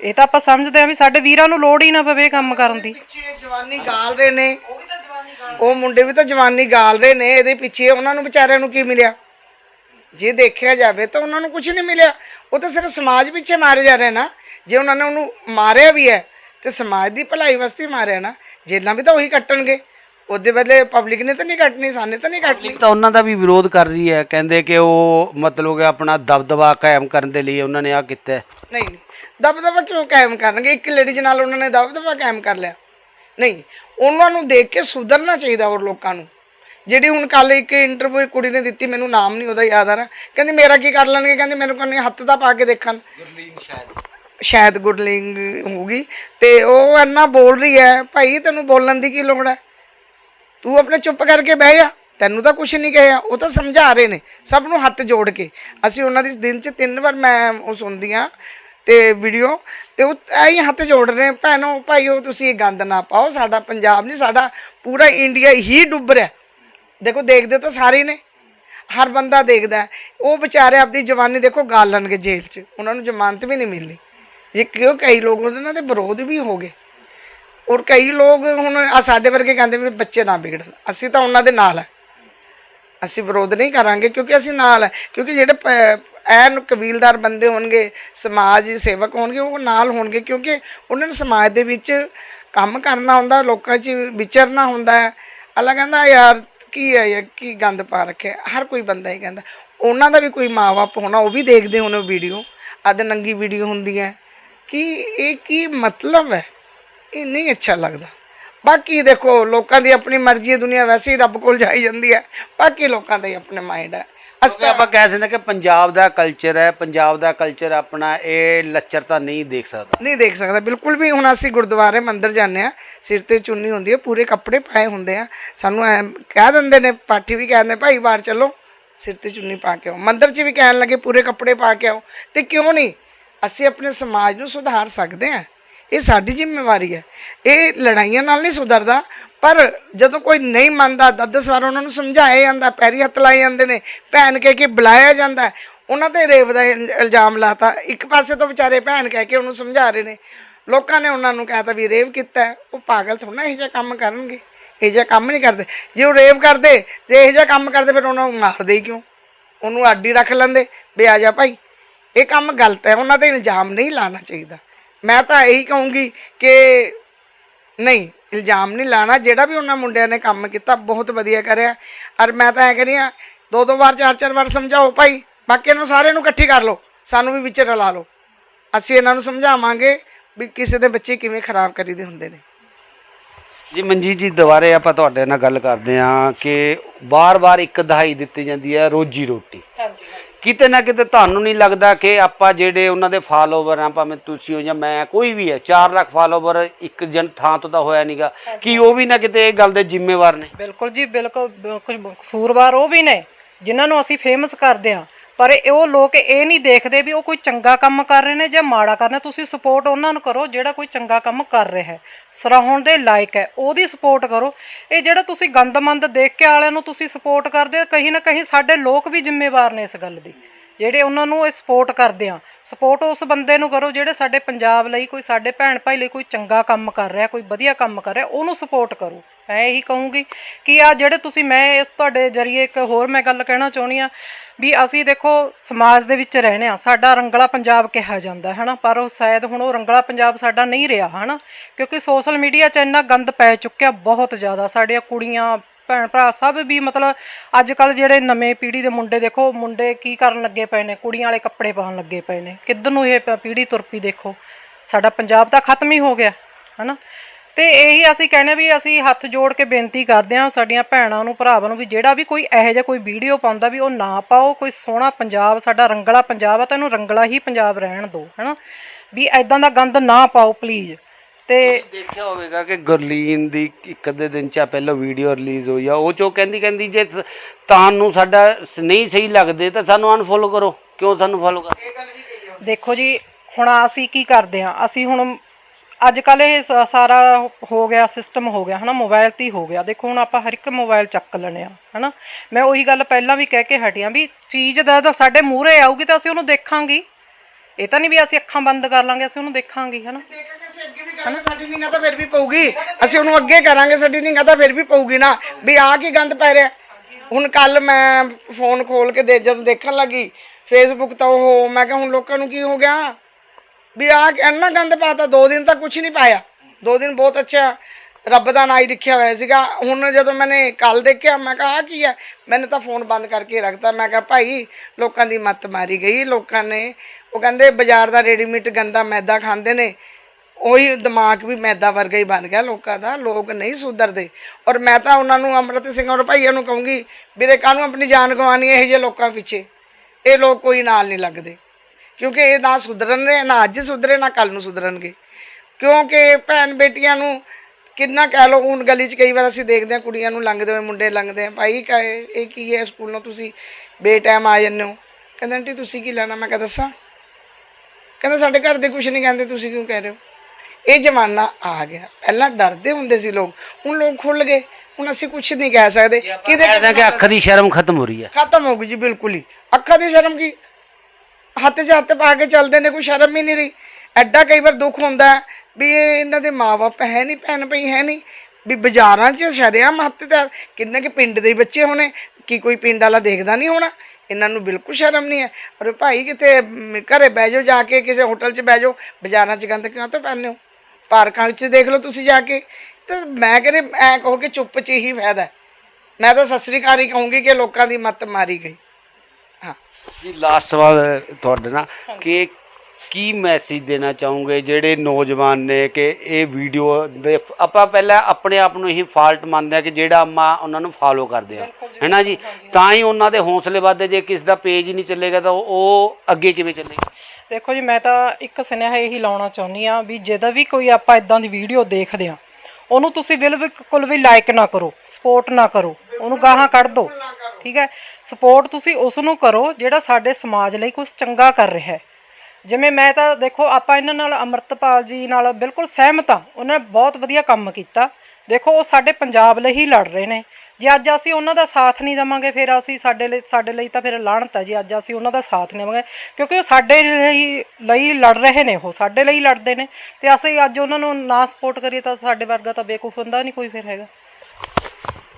Speaker 2: ਇਹ ਤਾਂ ਆਪਾਂ ਸਮਝਦੇ ਹਾਂ ਵੀ ਸਾਡੇ ਵੀਰਾਂ ਨੂੰ ਲੋੜ ਹੀ ਨਾ ਪਵੇ ਕੰਮ ਕਰਨ ਦੀ।
Speaker 1: ਪਿੱਛੇ ਜਵਾਨੀ ਗਾਲ ਰਹੇ ਨੇ। ਉਹ ਮੁੰਡੇ ਵੀ ਤਾਂ ਜਵਾਨੀ ਗਾਲ ਰਹੇ ਨੇ, ਇਹਦੇ ਪਿੱਛੇ ਉਹਨਾਂ ਨੂੰ ਵਿਚਾਰਿਆਂ ਨੂੰ ਕੀ ਮਿਲਿਆ? ਜੇ ਦੇਖਿਆ ਜਾਵੇ ਤਾਂ ਉਹਨਾਂ ਨੂੰ ਕੁਝ ਨਹੀਂ ਮਿਲਿਆ। ਉਹ ਤਾਂ ਸਿਰਫ ਸਮਾਜ ਪਿੱਛੇ ਮਾਰੇ ਜਾ ਰਹੇ ਨਾ। ਜੇ ਉਹਨਾਂ ਨੇ ਉਹਨੂੰ ਮਾਰਿਆ ਵੀ ਹੈ ਤੇ ਸਮਾਜ ਦੀ ਭਲਾਈ ਵਾਸਤੇ ਮਾਰਿਆ ਨਾ ਜੇਲਾਂ ਵੀ ਤਾਂ ਉਹੀ ਕੱਟਣਗੇ। ਉਹਦੇ ਬਦਲੇ ਪਬਲਿਕ ਨੇ ਤਾਂ ਨਹੀਂ ਕੱਟਣੀ ਸਾਨੇ ਤਾਂ ਨਹੀਂ ਕੱਟਣੀ।
Speaker 3: ਤਾਂ ਉਹਨਾਂ ਦਾ ਵੀ ਵਿਰੋਧ ਕਰ ਰਹੀ ਹੈ ਕਹਿੰਦੇ ਕਿ ਉਹ ਮਤਲਬ ਕਿ ਆਪਣਾ ਦਬਦਬਾ ਕਾਇਮ ਕਰਨ ਦੇ ਲਈ ਉਹਨਾਂ ਨੇ ਆ ਕੀਤਾ।
Speaker 1: ਨਹੀਂ ਨਹੀਂ ਦਬਦਬਾ ਕਿਉਂ ਕਾਇਮ ਕਰਨਗੇ? ਇੱਕ ਲੇਡੀ ਨਾਲ ਉਹਨਾਂ ਨੇ ਦਬਦਬਾ ਕਾਇਮ ਕਰ ਲਿਆ। ਨਹੀਂ ਉਹਨਾਂ ਨੂੰ ਦੇਖ ਕੇ ਸੁਧਰਨਾ ਚਾਹੀਦਾ ਹੋਰ ਲੋਕਾਂ ਨੂੰ। ਜਿਹੜੀ ਹੁਣ ਕੱਲ ਇੱਕ ਇੰਟਰਵਿਊ ਕੁੜੀ ਨੇ ਦਿੱਤੀ ਮੈਨੂੰ ਨਾਮ ਨਹੀਂ ਉਹਦਾ ਯਾਦ ਆ ਰਿਹਾ। ਕਹਿੰਦੀ ਮੇਰਾ ਕੀ ਕਰ ਲੈਣਗੇ? ਕਹਿੰਦੇ ਮੇਰੇ ਕੋਲ ਨਹੀਂ ਹੱਥ ਦਾ ਪਾ ਕੇ ਦੇਖਣ। ਸ਼ਾਇਦ। ਸ਼ਾਇਦ ਗੁਰਲਿੰਗ ਹੋਊਗੀ। ਤੇ ਉਹ ਇੰਨਾ ਬੋਲ ਰਹੀ ਹੈ, ਭਾਈ, ਤੈਨੂੰ ਬੋਲਣ ਦੀ ਕੀ ਲੋੜ ਹੈ? ਤੂੰ ਆਪਣੇ ਚੁੱਪ ਕਰਕੇ ਬਹਿ ਜਾ। ਤੈਨੂੰ ਤਾਂ ਕੁਝ ਨਹੀਂ ਕਿਹਾ। ਉਹ ਤਾਂ ਸਮਝਾ ਰਹੇ ਨੇ, ਸਭ ਨੂੰ ਹੱਥ ਜੋੜ ਕੇ। ਅਸੀਂ ਉਹਨਾਂ ਦੀ ਦਿਨ 'ਚ ਤਿੰਨ ਵਾਰ ਮੈਂ ਉਹ ਸੁਣਦੀ ਹਾਂ ਤੇ ਵੀਡੀਓ ਤੇ ਉਹ ਐਂ ਹੱਥ ਜੋੜ ਰਹੇ ਭੈਣੋ ਭਾਈਓ ਤੁਸੀਂ ਇਹ ਗੰਦ ਨਾ ਪਾਓ। ਸਾਡਾ ਪੰਜਾਬ ਨਹੀਂ, ਸਾਡਾ ਪੂਰਾ ਇੰਡੀਆ ਹੀ ਡੁੱਬ ਰਿਹਾ ਦੇਖੋ, ਦੇਖਦੇ ਤਾਂ ਸਾਰੇ ਨੇ। ਹਰ ਬੰਦਾ ਦੇਖਦਾ ਉਹ ਵਿਚਾਰੇ ਆਪਦੀ ਜਵਾਨੀ ਦੇਖੋ, ਗਾਲਣਗੇ ਜੇਲ੍ਹ 'ਚ। ਉਹਨਾਂ ਨੂੰ ਜ਼ਮਾਨਤ ਵੀ ਨਹੀਂ ਮਿਲਣੀ। ਜੇ ਕਿਉਂ ਕਈ ਲੋਕ ਉਹਨਾਂ ਦੇ ਵਿਰੋਧ ਵੀ ਹੋ ਗਏ। ਔਰ ਕਈ ਲੋਕ ਹੁਣ ਆ ਸਾਡੇ ਵਰਗੇ ਕਹਿੰਦੇ ਵੀ ਬੱਚੇ ਨਾ ਵਿਗੜਨ। ਅਸੀਂ ਤਾਂ ਉਹਨਾਂ ਦੇ ਨਾਲ ਹੈ ਅਸੀਂ ਵਿਰੋਧ ਨਹੀਂ ਕਰਾਂਗੇ ਕਿਉਂਕਿ ਅਸੀਂ ਨਾਲ ਹੈ ਕਿਉਂਕਿ ਜਿਹੜੇ ਪ- ਐਨ ਕਬੀਲਦਾਰ ਬੰਦੇ ਹੋਣਗੇ, ਸਮਾਜ ਸੇਵਕ ਹੋਣਗੇ, ਉਹ ਨਾਲ ਹੋਣਗੇ ਕਿਉਂਕਿ ਉਹਨਾਂ ਨੇ ਸਮਾਜ ਦੇ ਵਿੱਚ ਕੰਮ ਕਰਨਾ ਹੁੰਦਾ, ਲੋਕਾਂ 'ਚ ਵਿਚਰਨਾ ਹੁੰਦਾ। ਹੈ ਅੱਲਾ ਕਹਿੰਦਾ, ਯਾਰ, ਕੀ ਹੈ ਇਹ ਕੀ ਗੰਦ ਪਾ ਰੱਖਿਆ? ਹਰ ਕੋਈ ਬੰਦਾ ਹੀ ਕਹਿੰਦਾ। ਉਹਨਾਂ ਦਾ ਵੀ ਕੋਈ ਮਾਂ-ਬਾਪ ਹੋਣਾ, ਉਹ ਵੀ ਦੇਖਦੇ ਹੋਣੇ ਵੀਡੀਓ। ਅੱਧ ਨੰਗੀ ਵੀਡੀਓ ਹੁੰਦੀ ਹੈ। ਕਿ ਇਹ ਕੀ ਮਤਲਬ ਹੈ? ਇਹ ਨਹੀਂ ਅੱਛਾ ਲੱਗਦਾ। ਬਾਕੀ ਦੇਖੋ ਲੋਕਾਂ ਦੀ ਆਪਣੀ ਮਰਜ਼ੀ ਹੈ ਦੁਨੀਆ ਵੈਸੇ ਹੀ ਰੱਬ ਕੋਲ ਜਾਈ ਜਾਂਦੀ ਹੈ। ਬਾਕੀ ਲੋਕਾਂ ਦਾ ਹੀ ਆਪਣੇ ਮਾਈਂਡ ਹੈ। ਅਸੀਂ
Speaker 3: ਕਿਉਂਕਿ ਆਪਾਂ ਕਹਿ ਸਕਦੇ ਕਿ ਪੰਜਾਬ ਦਾ ਕਲਚਰ ਹੈ ਪੰਜਾਬ ਦਾ ਕਲਚਰ ਆਪਣਾ ਇਹ ਲੱਚਰਤਾ ਨਹੀਂ ਦੇਖ ਸਕਦਾ।
Speaker 1: ਨਹੀਂ ਦੇਖ ਸਕਦਾ। ਬਿਲਕੁਲ ਵੀ ਹੁਣ ਅਸੀਂ ਗੁਰਦੁਆਰੇ ਮੰਦਿਰ ਜਾਂਦੇ ਆ ਸਿਰ ਤੇ ਚੁੰਨੀ ਹੁੰਦੀ ਹੈ ਪੂਰੇ ਕੱਪੜੇ ਪਾਏ ਹੁੰਦੇ ਆ। ਸਾਨੂੰ ਐ ਕਹਿ ਦਿੰਦੇ ਨੇ ਪਾਠੀ ਵੀ ਕਹਿੰਦੇ ਭਾਈ ਬਾਹਰ ਚੱਲੋ ਸਿਰ ਤੇ ਚੁੰਨੀ ਪਾ ਕੇ ਆਓ। ਮੰਦਿਰ 'ਚ ਵੀ ਕਹਿਣ ਲੱਗੇ ਪੂਰੇ ਕੱਪੜੇ ਪਾ ਕੇ ਆਓ। ਤੇ ਕਿਉਂ ਨਹੀਂ? ਅਸੀਂ ਆਪਣੇ ਸਮਾਜ ਨੂੰ ਸੁਧਾਰ ਸਕਦੇ ਹਾਂ। ਇਹ ਸਾਡੀ ਜ਼ਿੰਮੇਵਾਰੀ ਹੈ। ਇਹ ਲੜਾਈਆਂ ਨਾਲ ਨਹੀਂ ਸੁਧਰਦਾ, ਪਰ ਜਦੋਂ ਕੋਈ ਨਹੀਂ ਮੰਨਦਾ ਦਸ ਦਸ ਵਾਰ ਉਹਨਾਂ ਨੂੰ ਸਮਝਾਇਆ ਜਾਂਦਾ, ਪੈਰੀ ਹੱਥ ਲਾਏ ਜਾਂਦੇ ਨੇ, ਭੈਣ ਕਹਿ ਕੇ ਬੁਲਾਇਆ ਜਾਂਦਾ, ਉਹਨਾਂ ਤੇ ਰੇਪ ਦਾ ਇਲ- ਇਲਜ਼ਾਮ ਲਾਤਾ। ਇੱਕ ਪਾਸੇ ਤੋਂ ਵਿਚਾਰੇ ਭੈਣ ਕਹਿ ਕੇ ਉਹਨੂੰ ਸਮਝਾ ਰਹੇ ਨੇ। ਲੋਕਾਂ ਨੇ ਉਹਨਾਂ ਨੂੰ ਕਹਿਤਾ ਵੀ ਰੇਪ ਕੀਤਾ ਉਹ ਪਾਗਲ ਥੋੜਾ ਇਹੋ ਜਿਹਾ ਕੰਮ ਕਰਨਗੇ। ਇਹੋ ਜਿਹਾ ਕੰਮ ਨਹੀਂ ਕਰਦੇ। ਜੇ ਉਹ ਰੇਪ ਕਰਦੇ ਤੇ ਇਹੋ ਜਿਹਾ ਕੰਮ ਕਰਦੇ, ਫਿਰ ਉਹਨਾਂ ਨੂੰ ਮਾਰਦੇ ਹੀ ਕਿਉਂ? ਉਹਨੂੰ ਆਡੀ ਰੱਖ ਲੈਂਦੇ। ਵੀ ਆ ਜਾ ਭਾਈ। ਇਹ ਕੰਮ ਗਲਤ ਹੈ ਉਹਨਾਂ ਤੇ ਇਲਜ਼ਾਮ ਨਹੀਂ ਲਾਣਾ ਚਾਹੀਦਾ। ਮੈਂ ਤਾਂ ਇਹੀ ਕਹੂੰਗੀ ਕਿ ਨਹੀਂ ਇਲਜ਼ਾਮ ਨਹੀਂ ਲਾਣਾ ਜਿਹੜਾ ਵੀ ਉਹਨਾਂ ਮੁੰਡਿਆਂ ਨੇ ਕੰਮ ਕੀਤਾ ਬਹੁਤ ਵਧੀਆ ਕਰਿਆ। ਔਰ ਮੈਂ ਤਾਂ ਐ ਕਹਿੰਦੀ ਆ ਦੋ ਦੋ ਵਾਰ ਚਾਰ ਚਾਰ ਵਾਰ ਸਮਝਾਓ ਭਾਈ ਬਾਕੀ ਨੂੰ ਸਾਰਿਆਂ ਨੂੰ ਇਕੱਠੀ ਕਰ ਲਓ ਸਾਨੂੰ ਵੀ ਵਿੱਚ ਰਲਾ ਲਓ। ਅਸੀਂ ਇਹਨਾਂ ਨੂੰ ਸਮਝਾਵਾਂਗੇ ਵੀ ਕਿਸੇ ਦੇ ਬੱਚੇ ਕਿਵੇਂ ਖਰਾਬ ਕਰੀਦੇ ਹੁੰਦੇ ਨੇ।
Speaker 3: ਜੀ ਮਨਜੀਤ ਜੀ ਦੁਬਾਰੇ ਆਪਾਂ ਤੁਹਾਡੇ ਨਾਲ ਗੱਲ ਕਰਦੇ ਹਾਂ ਕਿ ਬਾਰ-ਬਾਰ ਇੱਕ ਦਹਾਈ ਦਿੱਤੀ ਜਾਂਦੀ ਹੈ ਰੋਜੀ ਰੋਟੀ।
Speaker 2: ਹਾਂਜੀ।
Speaker 3: ਕਿਤੇ ਨਾ ਕਿਤੇ ਤੁਹਾਨੂੰ ਨਹੀਂ ਲੱਗਦਾ ਕਿ ਆਪਾਂ ਜਿਹੜੇ ਉਹਨਾਂ ਦੇ ਫਾਲੋਵਰ ਆ ਭਾਵੇਂ ਤੁਸੀਂ ਹੋ ਜਾਂ ਮੈਂ ਕੋਈ ਵੀ ਹੈ 4 ਲੱਖ ਫਾਲੋਵਰ ਇੱਕ ਜਨ ਥਾਂ ਤੋਂ ਤਾਂ ਹੋਇਆ ਨਹੀਂਗਾ ਕਿ ਉਹ ਵੀ ਨਾ ਕਿਤੇ ਇਹ ਗੱਲ ਦੇ ਜ਼ਿੰਮੇਵਾਰ ਨੇ?
Speaker 2: ਬਿਲਕੁਲ ਜੀ ਬਿਲਕੁਲ ਕੁਝ ਕਸੂਰਵਾਰ ਉਹ ਵੀ ਨੇ ਜਿਨ੍ਹਾਂ ਨੂੰ ਅਸੀਂ ਫੇਮਸ ਕਰਦੇ ਹਾਂ। ਪਰ ਉਹ ਲੋਕ ਇਹ ਨਹੀਂ ਦੇਖਦੇ ਵੀ ਉਹ ਕੋਈ ਚੰਗਾ ਕੰਮ ਕਰ ਰਹੇ ਨੇ ਜਾਂ ਮਾੜਾ ਕਰ ਰਹੇ ਤੁਸੀਂ ਸਪੋਰਟ ਉਹਨਾਂ ਨੂੰ ਕਰੋ ਜਿਹੜਾ ਕੋਈ ਚੰਗਾ ਕੰਮ ਕਰ ਰਿਹਾ ਹੈ। ਸਰਾਹੁਣ ਦੇ ਲਾਇਕ ਹੈ। ਉਹਦੀ ਸਪੋਰਟ ਕਰੋ। ਇਹ ਜਿਹੜਾ ਤੁਸੀਂ ਗੰਦਮੰਦ ਦੇਖ ਕੇ ਵਾਲਿਆਂ ਨੂੰ ਤੁਸੀਂ ਸਪੋਰਟ ਕਰਦੇ ਹੋ, ਕਹੀਂ ਨਾ ਕਹੀਂ ਸਾਡੇ ਲੋਕ ਵੀ ਜ਼ਿੰਮੇਵਾਰ ਨੇ ਇਸ ਗੱਲ ਦੀ। ਜਿਹੜੇ ਉਹਨਾਂ ਨੂੰ ਇਹ ਸਪੋਰਟ ਕਰਦੇ ਆ। ਸਪੋਰਟ ਉਸ ਬੰਦੇ ਨੂੰ ਕਰੋ ਜਿਹੜੇ ਸਾਡੇ ਪੰਜਾਬ ਲਈ, ਕੋਈ ਸਾਡੇ ਭੈਣ ਭਾਈ ਲਈ ਕੋਈ ਚੰਗਾ ਕੰਮ ਕਰ ਰਿਹਾ, ਕੋਈ ਵਧੀਆ ਕੰਮ ਕਰ ਰਿਹਾ, ਉਹਨੂੰ ਸਪੋਰਟ ਕਰੋ। ਮੈਂ ਇਹੀ ਕਹੂੰਗੀ ਕਿ ਆ ਜਿਹੜੇ ਤੁਸੀਂ ਮੈਂ ਤੁਹਾਡੇ ਜਰੀਏ ਇੱਕ ਹੋਰ ਮੈਂ ਗੱਲ ਕਹਿਣਾ ਚਾਹੁੰਦੀ ਆ ਵੀ ਅਸੀਂ ਦੇਖੋ ਸਮਾਜ ਦੇ ਵਿੱਚ ਰਹਿੰਦੇ ਆ ਸਾਡਾ ਰੰਗਲਾ ਪੰਜਾਬ ਕਿਹਾ ਜਾਂਦਾ ਹੈ ਨਾ ਪਰ ਉਹ ਸ਼ਾਇਦ ਹੁਣ ਉਹ ਰੰਗਲਾ ਪੰਜਾਬ ਸਾਡਾ ਨਹੀਂ ਰਿਹਾ ਹੈ ਨਾ ਕਿਉਂਕਿ ਸੋਸ਼ਲ ਮੀਡੀਆ 'ਚ ਇੰਨਾ ਗੰਦ ਪੈ ਚੁੱਕਿਆ ਬਹੁਤ ਜ਼ਿਆਦਾ, ਸਾਡੀਆਂ ਕੁੜੀਆਂ ਭੈਣ ਭਰਾ ਸਭ ਵੀ ਮਤਲਬ ਅੱਜ ਕੱਲ ਜਿਹੜੇ ਨਵੇਂ ਪੀੜ੍ਹੀ ਦੇ ਮੁੰਡੇ ਦੇਖੋ, ਮੁੰਡੇ ਕੀ ਕਰਨ ਲੱਗੇ ਪਏ ਨੇ? ਕੁੜੀਆਂ ਵਾਲੇ ਕੱਪੜੇ ਪਾਉਣ ਲੱਗੇ ਪਏ ਨੇ। ਕਿੱਧਰ ਨੂੰ ਇਹ ਪੀੜ੍ਹੀ ਤੁਰ ਪਈ ਦੇਖੋ? ਸਾਡਾ ਪੰਜਾਬ ਤਾਂ ਖਤਮ ਹੀ ਹੋ ਗਿਆ, ਹਨਾ? ਤੇ ਇਹੀ ਅਸੀਂ ਕਹਿੰਦੇ ਵੀ ਅਸੀਂ ਹੱਥ ਜੋੜ ਕੇ ਬੇਨਤੀ ਕਰਦੇ ਹਾਂ ਸਾਡੀਆਂ ਭੈਣਾਂ ਨੂੰ ਭਰਾਵਾਂ ਨੂੰ ਵੀ ਜਿਹੜਾ ਵੀ ਕੋਈ ਇਹੋ ਜਿਹਾ ਕੋਈ ਵੀਡੀਓ ਪਾਉਂਦਾ ਵੀ ਉਹ ਨਾ ਪਾਓ ਕੋਈ ਸੋਹਣਾ ਪੰਜਾਬ ਸਾਡਾ ਰੰਗਲਾ ਪੰਜਾਬ ਆ ਤਾਂ ਇਹਨੂੰ ਰੰਗਲਾ ਹੀ ਪੰਜਾਬ ਰਹਿਣ ਦਿਓ ਹੈਨਾ? ਵੀ ਐਦਾਂ ਦਾ ਗੰਦ ਨਾ ਪਾਓ ਪਲੀਜ਼ ਤੇ
Speaker 3: ਦੇਖਿਆ ਹੋਵੇਗਾ ਕਿ ਗੁਰਲੀਨ ਦੀ ਇੱਕ ਅੱਧੇ ਦਿਨ ਚਾ ਪਹਿਲਾਂ ਵੀਡੀਓ ਰਿਲੀਜ਼ ਹੋਈ ਆ ਉਹ ਚੋ ਕਹਿੰਦੀ ਕਹਿੰਦੀ ਜੇ ਤੁਹਾਨੂੰ ਸਾਡਾ ਨਹੀਂ ਸਹੀ ਲੱਗਦੇ ਤਾਂ ਸਾਨੂੰ ਅਨਫੋਲੋ ਕਰੋ। ਕਿਉਂ ਸਾਨੂੰ ਫੋਲੋ ਕਰ?
Speaker 2: ਦੇਖੋ ਜੀ ਹੁਣ ਅਸੀਂ ਕੀ ਕਰਦੇ ਆ ਅਸੀਂ ਹੁਣ ਅੱਜ ਕੱਲ ਇਹ ਸ- ਸਾਰਾ ਹੋ ਗਿਆ ਸਿਸਟਮ ਹੋ ਗਿਆ, ਹਨਾ ਮੋਬਾਈਲ ਤੇ ਹੀ ਹੋ ਗਿਆ। ਦੇਖੋ, ਹੁਣ ਆਪਾਂ ਹਰ ਇੱਕ ਮੋਬਾਈਲ ਚੱਕ ਲੈਣੇ ਆ ਹਨਾ। ਮੈਂ ਉਹੀ ਗੱਲ ਪਹਿਲਾਂ ਵੀ ਕਹਿ ਕੇ ਹਟਿਆ ਵੀ ਚੀਜ਼ ਦਾ ਤਾਂ ਸਾਡੇ ਮੂਹਰੇ ਆਊਗੀ ਤਾਂ ਅਸੀਂ ਉਹਨੂੰ ਦੇਖਾਂਗੇ। ਇਹ ਤਾਂ ਨਹੀਂ ਵੀ ਅਸੀਂ ਅੱਖਾਂ ਬੰਦ ਕਰ ਲਾਂਗੇ, ਅਸੀਂ ਉਹਨੂੰ ਦੇਖਾਂਗੇ, ਹਨਾ।
Speaker 1: ਸਾਡੀ ਨਿਗਾਹ ਤਾਂ ਫਿਰ ਵੀ ਪਊਗੀ। ਅਸੀਂ ਉਹਨੂੰ ਅੱਗੇ ਕਰਾਂਗੇ, ਸਾਡੀ ਨਿਗਾਹ ਤਾਂ ਫਿਰ ਵੀ ਪਊਗੀ ਨਾ। ਵੀ ਆ ਕੀ ਗੰਦ ਪੈ ਰਿਹਾ। ਹੁਣ ਕੱਲ ਮੈਂ ਫੋਨ ਖੋਲ ਕੇ ਦੇ, ਜਦੋਂ ਦੇਖਣ ਲੱਗੀ ਫੇਸਬੁੱਕ ਤਾਂ ਉਹ, ਮੈਂ ਕਿਹਾ ਹੁਣ ਲੋਕਾਂ ਨੂੰ ਕੀ ਹੋ ਗਿਆ? ਵੀ ਆ ਇੰਨਾ ਗੰਦ ਪਾਤਾ, ਦੋ ਦਿਨ ਤਾਂ ਕੁਝ ਨਹੀਂ ਪਾਇਆ। ਦੋ ਦਿਨ ਬਹੁਤ ਅੱਛਾ ਰੱਬ ਦਾ ਨਾਂ ਹੀ ਲਿਖਿਆ ਹੋਇਆ ਸੀਗਾ। ਹੁਣ ਜਦੋਂ ਮੈਨੇ ਕੱਲ ਦੇਖਿਆ, ਮੈਂ ਕਿਹਾ ਆ ਕੀ ਹੈ? ਮੈਨੇ ਤਾਂ ਫੋਨ ਬੰਦ ਕਰਕੇ ਰੱਖਤਾ। ਮੈਂ ਕਿਹਾ, ਭਾਈ, ਲੋਕਾਂ ਦੀ ਮੱਤ ਮਾਰੀ ਗਈ। ਲੋਕਾਂ ਨੇ, ਉਹ ਕਹਿੰਦੇ, ਬਾਜ਼ਾਰ ਦਾ ਰੈਡੀਮੇਡ ਗੰਦਾ ਮੈਦਾ ਖਾਂਦੇ ਨੇ। ਉਹੀ ਦਿਮਾਗ ਵੀ ਮੈਦਾ ਵਰਗਾ ਹੀ ਬਣ ਗਿਆ ਲੋਕਾਂ ਦਾ। ਲੋਕ ਨਹੀਂ ਸੁਧਰਦੇ। ਔਰ ਮੈਂ ਤਾਂ ਉਹਨਾਂ ਨੂੰ ਅੰਮ੍ਰਿਤ ਸਿੰਘ ਔਰ ਭਾਈਆਂ ਨੂੰ ਕਹੂੰਗੀ, ਵੀਰੇ, ਕਾਹਨੂੰ ਆਪਣੀ ਜਾਨ ਗਵਾਉਣੀ ਇਹੋ ਜਿਹੇ ਲੋਕਾਂ ਪਿੱਛੇ? ਇਹ ਲੋਕ ਕੋਈ ਨਾਲ ਨਹੀਂ ਲੱਗਦੇ। ਕਿਉਂਕਿ ਇਹ ਨਾ ਸੁਧਰਨਗੇ ਨਾ ਅੱਜ ਸੁਧਰੇ ਨਾ ਕੱਲ ਨੂੰ ਸੁਧਰਨਗੇ। ਕਿਉਂਕਿ ਭੈਣ ਬੇਟੀਆਂ ਨੂੰ ਕਿੰਨਾ ਕਹਿ ਲਓ ਹੁਣ ਗਲੀ 'ਚ ਕਈ ਵਾਰ ਅਸੀਂ ਦੇਖਦੇ ਹਾਂ ਕੁੜੀਆਂ ਨੂੰ ਲੰਘਦੇ ਹੋਏ ਮੁੰਡੇ ਲੰਘਦੇ ਆ ਭਾਈ ਕਹੇ ਇਹ ਕੀ ਹੈ ਸਕੂਲੋਂ ਤੁਸੀਂ ਬੇਟਾਈਮ ਆ ਜਾਂਦੇ ਹੋ। ਕਹਿੰਦੇ ਆਂਟੀ ਤੁਸੀਂ ਕੀ ਲੈਣਾ? ਮੈਂ ਕਿਹਾ ਦੱਸਾਂ? ਕਹਿੰਦੇ ਸਾਡੇ ਘਰ ਦੇ ਕੁਝ ਨਹੀਂ ਕਹਿੰਦੇ ਤੁਸੀਂ ਕਿਉਂ ਕਹਿ ਰਹੇ ਹੋ? ਇਹ ਜ਼ਮਾਨਾ ਆ ਗਿਆ। ਪਹਿਲਾਂ ਡਰਦੇ ਹੁੰਦੇ ਸੀ ਲੋਕ। ਹੁਣ ਲੋਕ ਖੁੱਲ ਗਏ। ਹੁਣ ਅਸੀਂ ਕੁਝ ਨਹੀਂ ਕਹਿ ਸਕਦੇ। ਕਿਹਦੇ
Speaker 3: ਕਹਿੰਦਾ ਕਿ ਅੱਖ ਦੀ ਸ਼ਰਮ ਖਤਮ ਹੋ ਰਹੀ ਹੈ
Speaker 1: ਖਤਮ ਹੋ ਗਈ ਜੀ ਬਿਲਕੁਲ ਹੀ। ਅੱਖਾਂ ਦੀ ਸ਼ਰਮ ਕੀ? ਹੱਥ 'ਚ ਹੱਥ ਪਾ ਕੇ ਚੱਲਦੇ ਨੇ ਕੋਈ ਸ਼ਰਮ ਹੀ ਨਹੀਂ ਰਹੀ। ਐਡਾ ਕਈ ਵਾਰ ਦੁੱਖ ਹੁੰਦਾ ਵੀ ਇਹ ਇਹਨਾਂ ਦੇ ਮਾਪੇ ਹੈ ਨਹੀਂ ਭੈਣ ਭਈ ਹੈ ਨਹੀਂ। ਵੀ ਬਾਜ਼ਾਰਾਂ 'ਚ ਸ਼ਰਿਆ ਹੱਥ ਤੇ ਕਿੰਨੇ ਕਿ ਪਿੰਡ ਦੇ ਬੱਚੇ ਹੋਣੇ ਕੀ ਕੋਈ ਪਿੰਡ ਵਾਲਾ ਦੇਖਦਾ ਨਹੀਂ ਹੋਣਾ। ਇਹਨਾਂ ਨੂੰ ਬਿਲਕੁਲ ਸ਼ਰਮ ਨਹੀਂ ਹੈ। ਅਰੇ ਭਾਈ ਕਿਤੇ ਮ, ਘਰੇ ਬਹਿ ਜਾਓ ਜਾ ਕੇ ਕਿਸੇ ਹੋਟਲ 'ਚ ਬਹਿ ਜਾਓ ਬਾਜ਼ਾਰਾਂ 'ਚ ਗੰਦ ਕਿਉਂ ਤੋਂ ਪੈਂਦੇ ਹੋ? ਪਾਰਕਾਂ ਵਿੱਚ ਦੇਖ ਲਓ ਤੁਸੀਂ ਜਾ ਕੇ। ਤੇ ਮੈਂ ਕਹਿੰਦੇ ਐ ਕਹੋ ਕਿ ਚੁੱਪ 'ਚ ਹੀ ਫਾਇਦਾ ਮੈਂ ਤਾਂ ਸਤਿ ਸ੍ਰੀ ਅਕਾਲ ਹੀ ਕਹੂੰਗੀ ਕਿ ਲੋਕਾਂ ਦੀ ਮੱਤ ਮਾਰੀ ਗਈ।
Speaker 3: ਜੀ ਲਾਸਟ ਸਵਾਲ ਤੁਹਾਡੇ ਨਾਲ। ਕਿ ਕੀ ਮੈਸੇਜ ਦੇਣਾ ਚਾਹੋਗੇ ਜਿਹੜੇ ਨੌਜਵਾਨ ਨੇ ਕਿ ਇਹ ਵੀਡੀਓ ਦੇ ਆਪਾਂ ਪਹਿਲਾਂ ਆਪਣੇ ਆਪ ਨੂੰ ਹੀ ਫਾਲਟ ਮੰਨਦੇ ਆ ਕਿ ਜਿਹੜਾ ਆਪਾਂ ਉਹਨਾਂ ਨੂੰ ਫਾਲੋ ਕਰਦੇ ਆ। ਹੈਨਾ ਜੀ? ਤਾਂ ਹੀ ਉਹਨਾਂ ਦੇ ਹੌਸਲੇ ਵੱਧਦੇ ਜੇ ਕਿਸ ਦਾ ਪੇਜ ਹੀ ਨਹੀਂ ਚੱਲੇਗਾ ਤਾਂ ਉਹ ਅੱਗੇ ਕਿਵੇਂ ਚੱਲੇਗਾ?
Speaker 2: ਦੇਖੋ ਜੀ ਮੈਂ ਤਾਂ ਇੱਕ ਸੁਨੇਹਾ ਇਹੀ ਲਾਉਣਾ ਚਾਹੁੰਦੀ ਆ ਵੀ ਜਦੋਂ ਵੀ ਕੋਈ ਆਪਾਂ ਇਦਾਂ ਦੀ ਵੀਡੀਓ ਦੇਖਦੇ ਆ ਉਹਨੂੰ ਤੁਸੀਂ ਬਿਲਕੁਲ ਵੀ ਲਾਈਕ ਨਾ ਕਰੋ ਸਪੋਰਟ ਨਾ ਕਰੋ ਉਹਨੂੰ ਗਾਹਾਂ ਕੱਢ ਦਿਓ ਠੀਕ ਹੈ? ਸਪੋਰਟ ਤੁਸੀਂ ਉਸ ਨੂੰ ਕਰੋ ਜਿਹੜਾ ਸਾਡੇ ਸਮਾਜ ਲਈ ਕੁਝ ਚੰਗਾ ਕਰ ਰਿਹਾ ਹੈ। ਜਿਵੇਂ ਮੈਂ ਤਾਂ ਦੇਖੋ, ਆਪਾਂ ਇਹਨਾਂ ਨਾਲ ਅਮਰਤਪਾਲ ਜੀ ਨਾਲ ਬਿਲਕੁਲ ਸਹਿਮਤ ਆ ਉਹਨਾਂ ਨੇ ਬਹੁਤ ਵਧੀਆ ਕੰਮ ਕੀਤਾ। ਦੇਖੋ, ਉਹ ਸਾਡੇ ਪੰਜਾਬ ਲਈ ਹੀ ਲੜ ਰਹੇ ਨੇ। ਜੇ ਅੱਜ ਅਸੀਂ ਉਹਨਾਂ ਦਾ ਸਾਥ ਨਹੀਂ ਦੇਵਾਂਗੇ, ਫਿਰ ਅਸੀਂ ਸਾਡੇ ਲਈ ਸਾਡੇ ਲਈ ਤਾਂ ਫਿਰ ਲਾਹਣਤ ਹੈ ਜੀ। ਅੱਜ ਅਸੀਂ ਉਹਨਾਂ ਦਾ ਸਾਥ ਨਹੀਂ ਦੇਵਾਂਗੇ, ਕਿਉਂਕਿ ਉਹ ਸਾਡੇ ਲਈ ਲਈ ਲੜ ਰਹੇ ਨੇ ਉਹ। ਸਾਡੇ ਲਈ ਲੜਦੇ ਨੇ। ਤੇ ਅਸੀਂ ਅੱਜ ਉਹਨਾਂ ਨੂੰ ਨਾ ਸਪੋਰਟ ਕਰੀਏ ਤਾਂ ਸਾਡੇ ਵਰਗਾ ਤਾਂ ਬੇਕੂਫ ਹੁੰਦਾ ਨਹੀਂ ਕੋਈ ਫਿਰ ਹੈਗਾ।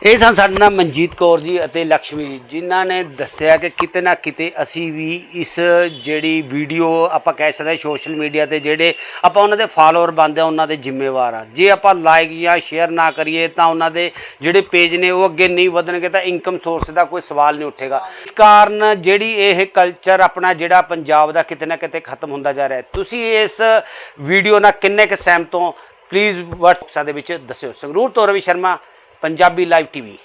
Speaker 3: ਇਹ ਸਨ ਸਾਡੇ ਨਾਲ ਮਨਜੀਤ ਕੌਰ ਜੀ ਅਤੇ ਲక్ష్ਮੀ ਜੀ, ਜਿਨ੍ਹਾਂ ਨੇ ਦੱਸਿਆ ਕਿ ਕਿਤੇ ਨਾ ਕਿਤੇ ਅਸੀਂ ਵੀ ਇਸ ਜਿਹੜੀ ਵੀਡੀਓ ਆਪਾਂ ਕਹਿ ਸਕਦੇ ਸੋਸ਼ਲ ਮੀਡੀਆ ਤੇ ਜਿਹੜੇ ਆਪਾਂ ਉਹਨਾਂ ਦੇ ਫਾਲੋਅਰ ਬਣਦੇ ਆ ਉਹਨਾਂ ਦੇ ਜ਼ਿੰਮੇਵਾਰ ਆ। ਜੇ ਆਪਾਂ ਲਾਈਕ ਜਾਂ ਸ਼ੇਅਰ ਨਾ ਕਰੀਏ ਤਾਂ ਉਹਨਾਂ ਦੇ ਜਿਹੜੇ ਪੇਜ ਨੇ ਉਹ ਅੱਗੇ ਨਹੀਂ ਵਧਣਗੇ ਤਾਂ ਇਨਕਮ ਸੋਰਸ ਦਾ ਕੋਈ ਸਵਾਲ ਨਹੀਂ ਉੱਠੇਗਾ। ਇਸ ਕਾਰਨ ਜਿਹੜੀ ਇਹ ਕਲਚਰ ਆਪਣਾ ਜਿਹੜਾ ਪੰਜਾਬ ਦਾ ਕਿਤੇ ਨਾ ਕਿਤੇ ਖਤਮ ਹੁੰਦਾ ਜਾ ਰਿਹਾ ਤੁਸੀਂ ਇਸ ਵੀਡੀਓ ਨਾਲ ਕਿੰਨੇ ਕੁ ਸਹਿਮਤ ਹੋ? ਪਲੀਜ਼ WhatsApp ਦੇ ਵਿੱਚ ਦੱਸਿਓ। ਸੰਗਰੂਰ ਤੋਂ ਰਵੀ ਸ਼ਰਮਾ ਪੰਜਾਬੀ ਲਾਈਵ ਟੀਵੀ।